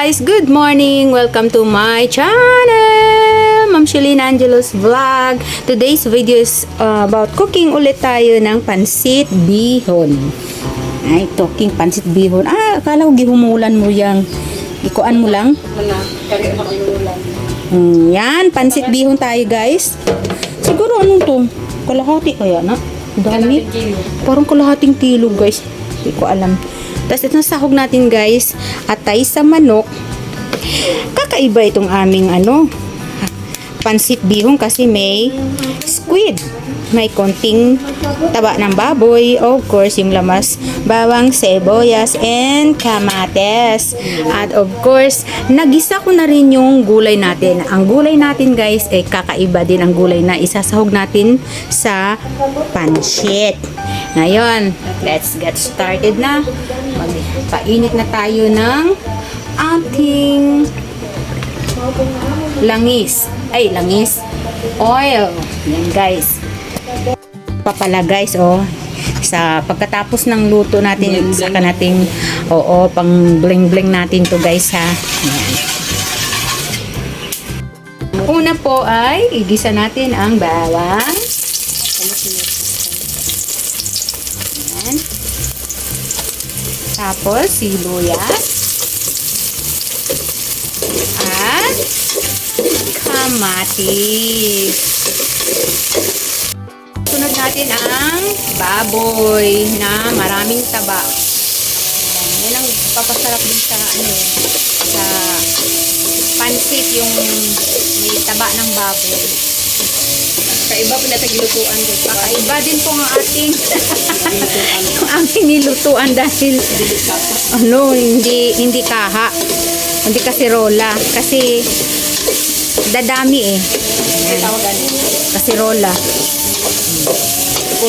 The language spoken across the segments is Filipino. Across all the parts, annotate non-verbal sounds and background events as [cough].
guys! Good morning! Welcome to my channel! Ma'am Shelina Angelos Vlog. Today's video is uh, about cooking ulit tayo ng pansit bihon. Ay, talking pansit bihon. Ah, akala ko gihumulan mo yang. Ikuan mo lang. Mm, yan, pansit bihon tayo guys. Siguro anong to? Kalahati kaya na? Dami. Parang kalahating kilo guys. Hindi ko alam. Tapos itong sahog natin guys, atay sa manok. Kakaiba itong aming ano, pansit bihon kasi may squid. May konting taba ng baboy. Of course, yung lamas, bawang, sibuyas, and kamates. At of course, nagisa ko na rin yung gulay natin. Ang gulay natin guys, eh kakaiba din ang gulay na isasahog natin sa pansit. Ngayon, let's get started na. Magpainit na tayo ng ating langis. Ay, langis. Oil. Yan guys. Papala guys, oh. Sa pagkatapos ng luto natin, Bling-bling. saka nating, oo, pang bling-bling natin to guys ha. Yan. Una po ay, igisa natin ang bawang. Tapos, sibuyas. At kamatis. Sunod natin ang baboy na maraming taba. Yan, yan ang papasarap din sa ano eh, sa pansit yung may taba ng baboy. Kaiba po natin gilutuan ko. Kakaiba din po ang ating [laughs] yung aming nilutuan dahil ano, hindi hindi kaha. Hindi kasi rola. Kasi dadami eh. Kasi rola.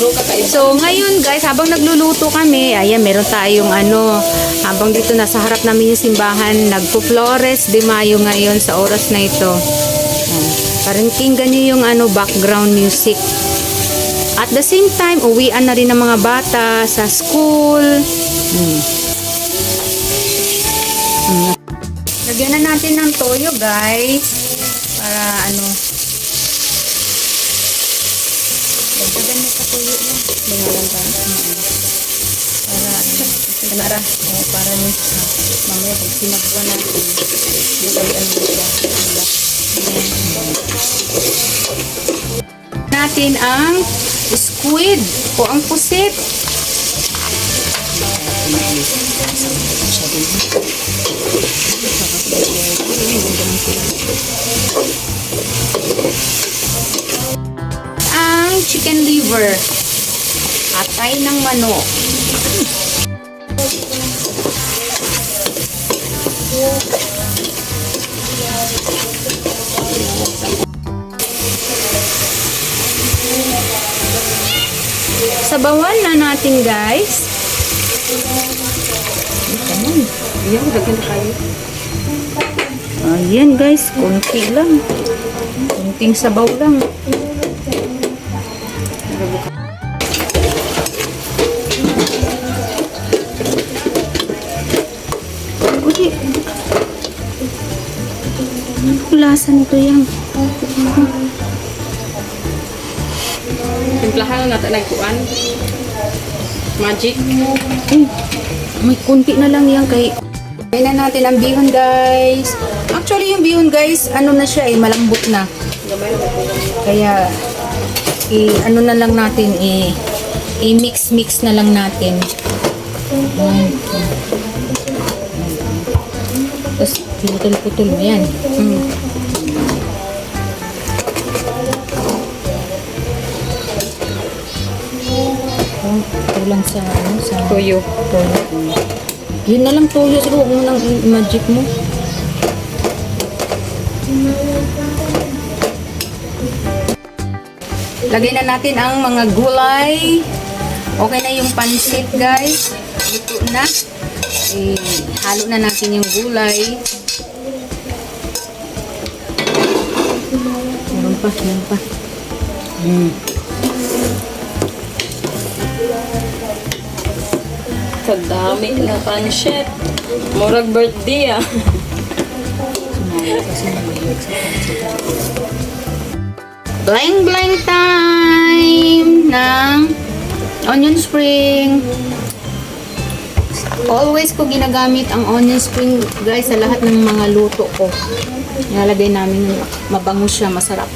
Kakaiba. So, ngayon guys, habang nagluluto kami, ayan, meron tayong ano, habang dito nasa harap namin yung simbahan, nagpo-Flores de Mayo ngayon sa oras na ito. Tingnan nyo yung ano, background music. At the same time, uwian na rin ng mga bata sa school. Hmm. Hmm. Na natin ng toyo, guys. Para ano, Dagdagan mo sa tuyo mo. Lingalan ka. Para ano, Kanara. oh, para ni ah, mamaya pag sinagwa natin, tayo ano ba? Natin ang squid o ang pusit. Ang chicken liver. Atay ng manok. Sabawan na natin guys. Ayan. Kayo. Guys, konti lang. Konting sabaw lang. Uy, ano lasa nito yan? Timplahan na natin nagkuan. Magic. Ay, may kunti na lang yan kay... Kaya na natin ang bihon guys. Actually yung bihon guys, ano na siya eh, malambot na. Kaya, i ano na lang natin, i i-mix mix na lang natin. Ayan. Tapos, putol-putol mo yan. Mm. Lang sa, ano, sa Tuyo. toyo. Yun na lang toyo. Siguro, huwag mo nang i-magic mo. Lagay na natin ang mga gulay. Okay na yung pansit, guys. Luto na. Eh, halo na natin yung gulay. Meron pa, meron pa. Mm. Sa dami na pancit. Murag birthday ah. Bling bling time ng onion spring. Always ko ginagamit ang onion spring guys sa lahat ng mga luto ko. Nilalagay namin mabango siya, masarap.